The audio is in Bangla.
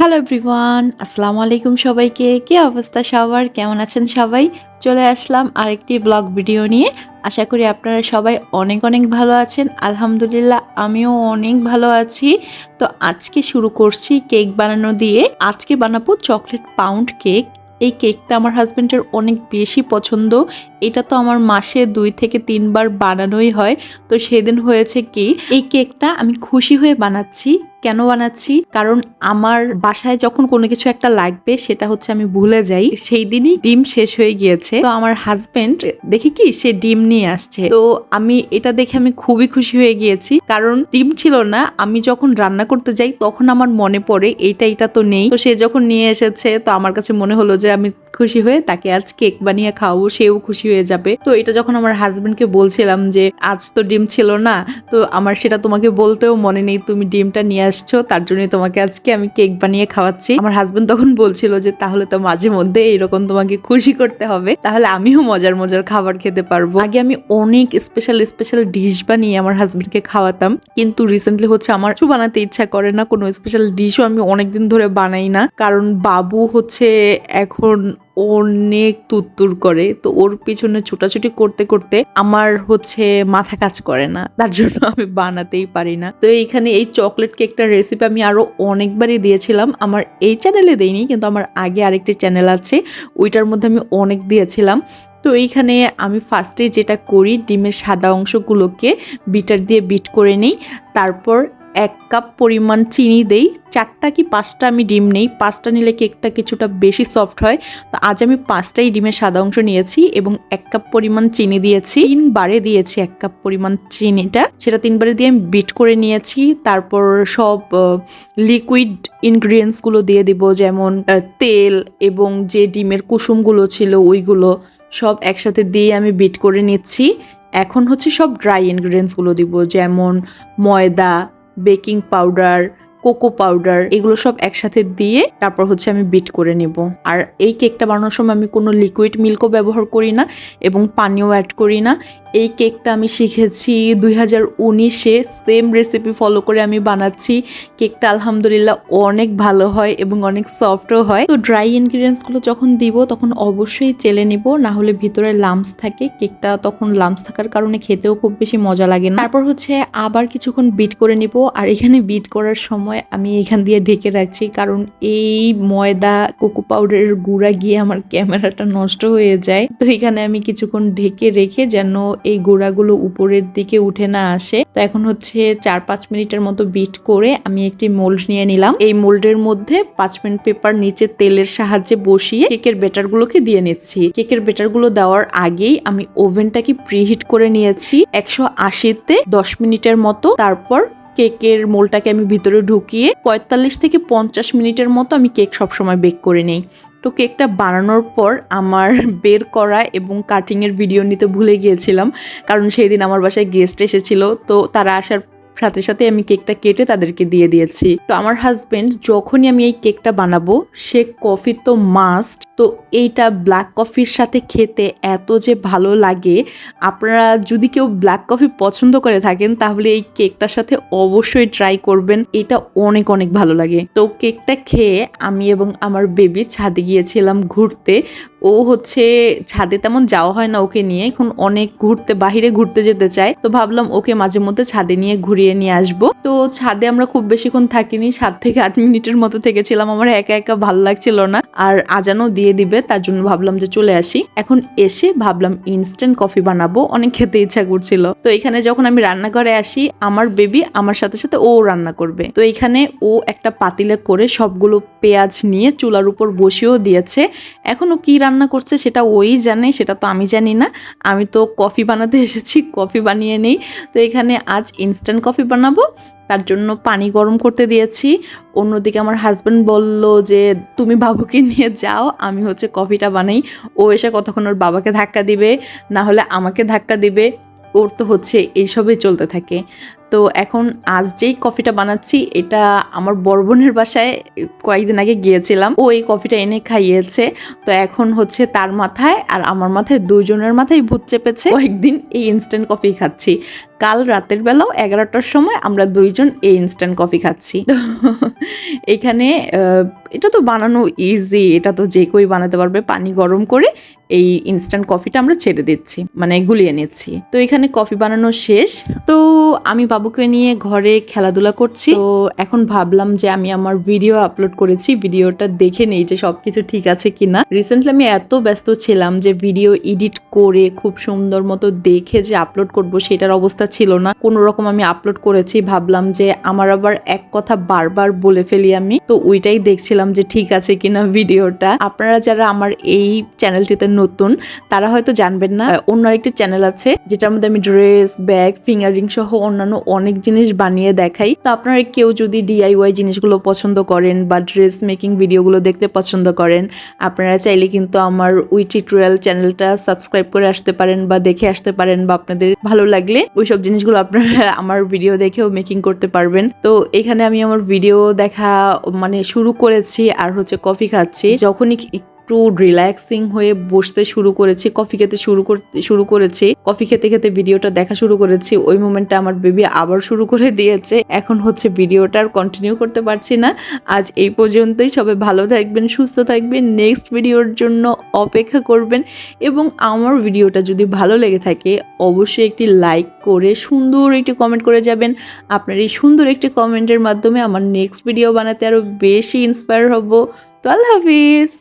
হ্যালো এভরিওয়ান আসসালামু আলাইকুম সবাইকে। কি অবস্থা সবার? কেমন আছেন সবাই? চলে আসলাম আরেকটি ব্লগ ভিডিও নিয়ে। আশা করি আপনারা সবাই অনেক অনেক ভালো আছেন। আলহামদুলিল্লাহ, আমিও অনেক ভালো আছি। তো আজকে শুরু করছি কেক বানানো দিয়ে। আজকে বানাবো চকলেট পাউন্ড কেক এই কেকটা আমার হাজব্যান্ডের অনেক বেশি পছন্দ। এটা তো আমার মাসে দুই থেকে তিনবার বানানোই হয়। তো সেদিন হয়েছে কি, এই কেকটা আমি খুশি হয়ে বানাচ্ছি। কেন বানাচ্ছি? কারণ আমার বাসায় যখন কোনো কিছু একটা লাগবে, সেটা হচ্ছে আমি ভুলে যাই। সেই দিনই ডিম শেষ হয়ে গিয়েছে। তো আমার হাজবেন্ড দেখি কি সে ডিম নিয়ে আসছে। তো আমি এটা দেখে আমি খুবই খুশি হয়ে গিয়েছি। কারণ ডিম ছিল না, আমি যখন রান্না করতে যাই, তখন আমার মনে পড়ে, এইটা এটা তো নেই। তো সে যখন নিয়ে এসেছে, তো আমার কাছে মনে হলো যে আমি খুশি হয়ে তাকে আজ কেক বানিয়ে খাওয়াবো, সেও খুশি হয়ে যাবে। তো এটা যখন আমার হাজবেন্ডকে বলছিলাম যে, আজ তো ডিম ছিল না, তো আমার সেটা তোমাকে বলতেও মনে নেই, তুমি ডিমটা নিয়ে আসছো, তার জন্য তোমাকে আজকে আমি কেক বানিয়ে খাওয়াচ্ছি। আমার হাজবেন্ড তখন বলছিল যে, তাহলে তো মাঝে মধ্যে এরকম তোমাকে খুশি করতে হবে, তাহলে আমিও মজার মজার খাবার খেতে পারব। আগে আমি অনেক স্পেশাল স্পেশাল ডিশ বানিয়ে আমার হাজবেন্ডকে খাওয়াতাম, কিন্তু রিসেন্টলি হচ্ছে আমার কিছু বানাতে ইচ্ছা করে না, কোনো স্পেশাল ডিশও আমি অনেকদিন ধরে বানাই না। কারণ বাবু হচ্ছে এখন অনেক তুত্তুর করে। তো ওর পিছনে ছোটাছুটি করতে করতে আমার হচ্ছে মাথা কাজ করে না। তার জন্য আমি বানাতেই পারি না। তো এইখানে এই চকলেট কেকটার রেসিপি আমি আরও অনেকবারই দিয়েছিলাম। আমার এই চ্যানেলে দেইনি, কিন্তু আমার আগে আরেকটি চ্যানেল আছে। ওইটার মধ্যে আমি অনেক দিয়েছিলাম। তো এইখানে আমি ফার্স্টে যেটা করি, ডিমের সাদা অংশগুলোকে বিটার দিয়ে বিট করে নিই। তারপর এক কাপ পরিমাণ চিনি দেই। চারটা কি পাঁচটা আমি ডিম নেই। পাঁচটা নিলে কেকটা কিছুটা বেশি সফট হয়। তো আজ আমি পাঁচটাই ডিমের সাদা অংশ নিয়েছি এবং এক কাপ পরিমাণ চিনি দিয়েছি। তিনবারে দিয়েছি এক কাপ পরিমাণ চিনিটা। সেটা তিনবারে দিয়ে আমি বিট করে নিয়েছি। তারপর সব লিকুইড ইনগ্রিডিয়েন্টসগুলো দিয়ে দিব। যেমন তেল এবং যে ডিমের কুসুমগুলো ছিল ওইগুলো সব একসাথে দিয়ে আমি বিট করে নিচ্ছি। এখন হচ্ছে সব ড্রাই ইনগ্রিডিয়েন্টসগুলো দিব। যেমন, ময়দা বেকিং পাউডার কোকো পাউডার এগুলো সব একসাথে দিয়ে তারপর হচ্ছে আমি বিট করে নেব। আর এই কেকটা বানানোর সময় আমি কোনো লিকুইড মিল্কও ব্যবহার করি না এবং পানিও অ্যাড করি না। এই কেকটা আমি শিখেছি দুই হাজার উনিশে সেম রেসিপি ফলো করে আমি বানাচ্ছি। কেকটা আলহামদুলিল্লাহ অনেক ভালো হয় এবং অনেক সফটও হয়। তো ড্রাই ইনগ্রিডিয়েন্টসগুলো যখন দিব তখন অবশ্যই চেলে নিব, না হলে ভিতরে লামস থাকে। কেকটা তখন লামস থাকার কারণে খেতেও খুব বেশি মজা লাগে না। তারপর হচ্ছে আবার কিছুক্ষণ বিট করে নিব। আর এখানে বিট করার সময় আমি এখান দিয়ে ঢেকে রাখছি, কারণ এই ময়দা, কোকো পাউডারের গুঁড়া গিয়ে আমার ক্যামেরাটা নষ্ট হয়ে যায়। তো এখানে আমি কিছুক্ষণ ঢেকে রেখে যেন এই গোড়াগুলো উপরের দিকে উঠে না আসে। তো এখন হচ্ছে চার পাঁচ মিনিটের মতো বিট করে আমি একটি মোল্ড নিয়ে নিলাম। এই মোল্ডের মধ্যে পাঁচ মিনিট পেপার নিচে তেলের সাহায্যে বসিয়ে কেকের বেটারগুলোকে দিয়ে নিচ্ছি। কেকের বেটারগুলো দেওয়ার আগেই আমি ওভেনটাকে প্রিহিট করে নিয়েছি একশো আশিতে দশ মিনিটের মতো। তারপর কেকের মোলটাকে আমি ভিতরে ঢুকিয়ে পঁয়তাল্লিশ থেকে পঞ্চাশ মিনিটের মতো আমি কেক সবসময় বেক করে নিই। তো কেকটা বানানোর পর আমার বের করা এবং কাটিংয়ের ভিডিও নিতে ভুলে গিয়েছিলাম। কারণ সেই দিন আমার বাসায় গেস্ট এসেছিল। তো তারা আসার সাথে সাথে আমি কেকটা কেটে তাদেরকে দিয়ে দিয়েছি। তো আমার হাজবেন্ড যখনই আমি এই কেকটা বানাবো, সে কফি তো মাস্ট তো এইটা ব্ল্যাক কফির সাথে খেতে এত যে ভালো লাগে। আপনারা যদি কেউ ব্ল্যাক কফি পছন্দ করে থাকেন, তাহলে এই কেকটার সাথে অবশ্যই ট্রাই করবেন। এটা অনেক অনেক ভালো লাগে। তো কেকটা খেয়ে আমি এবং আমার বেবি ছাদে গিয়েছিলাম ঘুরতে। ও হচ্ছে ছাদে তেমন যাওয়া হয় না ওকে নিয়ে। এখন অনেক ঘুরতে, বাহিরে ঘুরতে যেতে চায়। তো ভাবলাম ওকে মাঝে মধ্যে ছাদে নিয়ে ঘুরিয়ে নিয়ে আসব। তো ছাদে আমরা খুব বেশিক্ষণ থাকিনি, সাত থেকে আট মিনিটের মতো থেকেছিলাম। আমার একা একা ভালো লাগছিল না। আর আজানও দিয়ে দিবে, তার জন্য ভাবলাম যে চলে আসি। এখন এসে ভাবলাম ইনস্ট্যান্ট কফি বানাবো। অনেক খেতে ইচ্ছা করছিল। তো এখানে যখন আমি রান্নাঘরে আসি, আমার বেবি আমার সাথে সাথে ও রান্না করবে। তো এখানে ও একটা পাতিলে করে সবগুলো পেঁয়াজ নিয়ে চুলার উপর বসিয়েও দিয়েছে। এখনও কি রান্না করছে সেটা ওই জানে, সেটা তো আমি জানি না। আমি তো কফি বানাতে এসেছি, কফি বানিয়ে নেই। তো এখানে আজ ইনস্ট্যান্ট কফি বানাবো। তার জন্য পানি গরম করতে দিয়েছি। অন্যদিকে আমার হাজব্যান্ড বলল যে, তুমি বাবুকে নিয়ে যাও, আমি হচ্ছে কফিটা বানাই। ও এসে কতক্ষণ ওর বাবাকে ধাক্কা দিবে? না হলে আমাকে ধাক্কা দিবে। ওর তো হচ্ছে এইসবই চলতে থাকে। তো এখন আজ যেই কফিটা বানাচ্ছি, এটা আমার বড় বোনের বাসায় কয়েকদিন আগে গিয়েছিলাম। ও এই কফিটা এনে খাইয়েছে। তো এখন হচ্ছে তার মাথায় আর আমার মাথায় দুজনের মাথায় ভূত চেপেছে। কয়েকদিন এই ইনস্ট্যান্ট কফি খাচ্ছি। কাল রাতের বেলাও এগারোটার সময় আমরা দুইজন এই ইনস্ট্যান্ট কফি খাচ্ছি। এখানে এটা তো বানানো ইজি এটা তো যে কেউই বানাতে পারবে। পানি গরম করে এই ইনস্ট্যান্ট কফিটা আমরা ছেড়ে দিচ্ছি। মানে গুলিয়ে নিচ্ছি। তো এখানে কফি বানানো শেষ। তো আমি বাবুকে নিয়ে ঘরে খেলাধুলা করছি। তো এখন ভাবলাম যে আমি আমার ভিডিও আপলোড করেছি ভিডিওটা দেখে নেই যে সবকিছু ঠিক আছে কিনা। রিসেন্টলি আমি এত ব্যস্ত ছিলাম যে ভিডিও এডিট করে, খুব সুন্দর মতো দেখে যে আপলোড করব সেটার অবস্থা ছিল না। কোনো রকম আমি আপলোড করেছি, ভাবলাম যে আমার আবার এক কথা বারবার বলে ফেলি আমি। তো ওইটাই দেখছিলাম যে ঠিক আছে কিনা ভিডিওটা আপনারা যারা আমার এই চ্যানেলটিতে নতুন, তারা হয়তো জানবেন না। অন্য আরেকটি চ্যানেল আছে, যেটার মধ্যে আমি ড্রেস ব্যাগ ফিঙ্গারিং সহ অন্যান্য অনেক জিনিস বানিয়ে দেখাই। তো আপনারা কেউ যদি ডিআইওয়াই জিনিসগুলো পছন্দ করেন বা ড্রেস মেকিং ভিডিওগুলো দেখতে পছন্দ করেন, আপনারা চাইলে কিন্তু আমার উই টিউটোরিয়াল চ্যানেলটা সাবস্ক্রাইব করে আসতে পারেন বা দেখে আসতে পারেন বা আপনাদের ভালো লাগলে ওইসব জিনিসগুলো আপনারা আমার ভিডিও দেখেও মেকিং করতে পারবেন। তো এখানে আমি আমার ভিডিও দেখা মানে শুরু করেছি আর হচ্ছে কফি খাচ্ছি। যখনই একটু রিল্যাক্সিং হয়ে বসতে শুরু করেছি কফি খেতে শুরু করতে শুরু করেছি কফি খেতে খেতে ভিডিওটা দেখা শুরু করেছি, ওই মোমেন্টটা আমার বেবি আবার শুরু করে দিয়েছে। এখন হচ্ছে ভিডিওটা আর কন্টিনিউ করতে পারছি না। আজ এই পর্যন্তই, সবাই ভালো থাকবেন, সুস্থ থাকবেন নেক্সট ভিডিওর জন্য অপেক্ষা করবেন এবং আমার ভিডিওটা যদি ভালো লেগে থাকে, অবশ্যই একটি লাইক করে সুন্দর একটি কমেন্ট করে যাবেন। আপনার এই সুন্দর একটি কমেন্টের মাধ্যমে আমার নেক্সট ভিডিও বানাতে আরও বেশি ইন্সপায়ার হব। তো আল্লাহ হাফিজ!